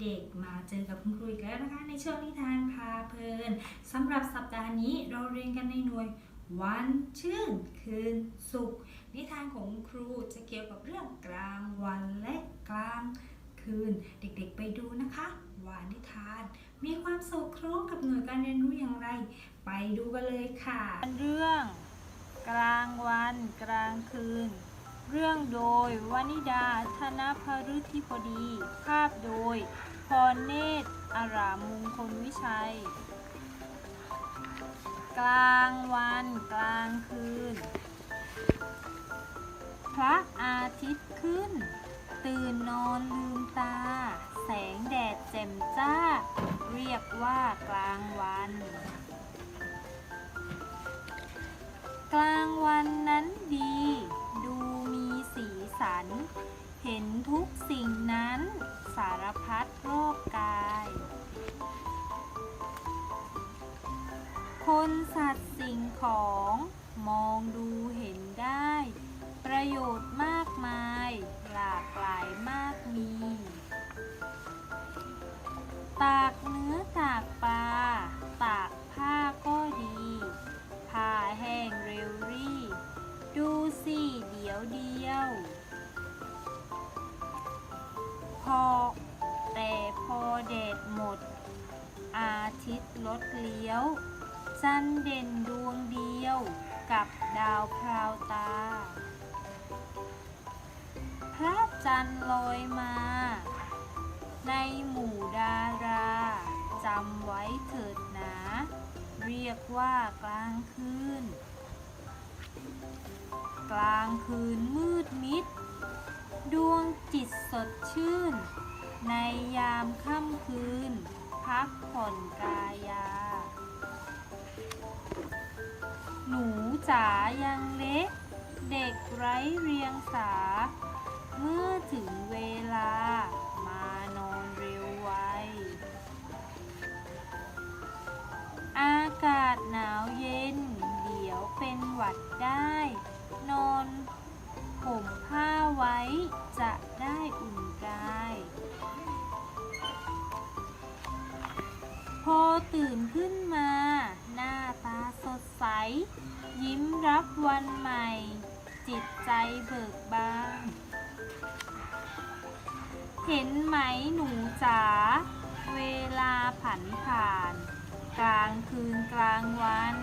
เด็กมาเจอกับคุณครูอีกแล้วนะคะ ในช่วงนิทานพาเพลินสำหรับสัปดาห์นี้เราเรียนกันในหน่วย วันชื่นคืนสุข นิทานของครูจะเกี่ยวกับเรื่องกลางวันและกลางคืน เด็กๆไปดูนะคะว่านิทาน มีความสอดคล้องกับหน่วยการเรียนรู้อย่างไร ไปดูกันเลยค่ะ เรื่อง กลางวันกลางคืน เรื่องโดยวนิดาธนพฤทธิพดี ภาพโดย พรเนตรอารามมงคลวิชัย กลางวันกลางคืน พระอาทิตย์ขึ้น ตื่นนอนลืมตา แสงแดดแจ่มจ้า เรียกว่ากลางวัน กลางวันนั้นดี เห็นทุกสิ่งนั้นสารพัดรอบกาย คนสัตว์สิ่งของมองดูเห็น อ แต่พอแดดหมด อาทิตย์ลดเลี้ยว จันเด่นดวงเดียวกับดาวพราวตา พระจันทร์ลอยมา ในหมู่ดาราจำไว้เถิดหนา เรียกว่ากลางคืน กลางคืนมืดมิด ดวงจิตสดชื่น ในยามค่ำคืน พักผ่อนกายา หนูจ๋ายังเล็ก เด็กไร้เรียงสา เมื่อถึง ตื่นขึ้นมา หน้าตาสดใส ยิ้มรับวันใหม่ จิตใจเบิกบาน เห็นไหมหนูจ๋า เวลาผันผ่าน กลางคืนกลางวัน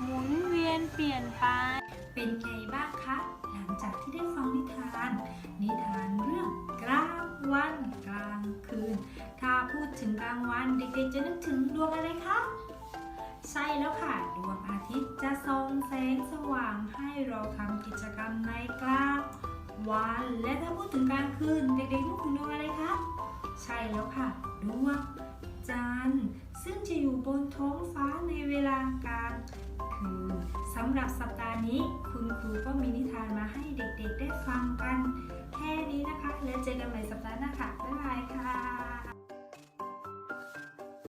หมุนเวียนเปลี่ยนไป เป็นไงบ้างคะ หลังจากที่ได้ฟังนิทานานเด็กๆจะนึกถึงดวงอะไรคะ ใช่แล้วค่ะ ดวงอาทิตย์จะส่องแสงสว่างให้เราทำกิจกรรมในกลางวันและถ้าพูดถึงกลางคืนเด็กๆนึกถึงดวงอะไรคะ ใช่แล้วค่ะ ดวงจันทร์ซึ่งจะอยู่บนท้องฟ้าในเวลากลางคืนสำหรับสัปดาห์นี้ คุณครูก็มีนิทานมาให้เด็กๆได้ฟัง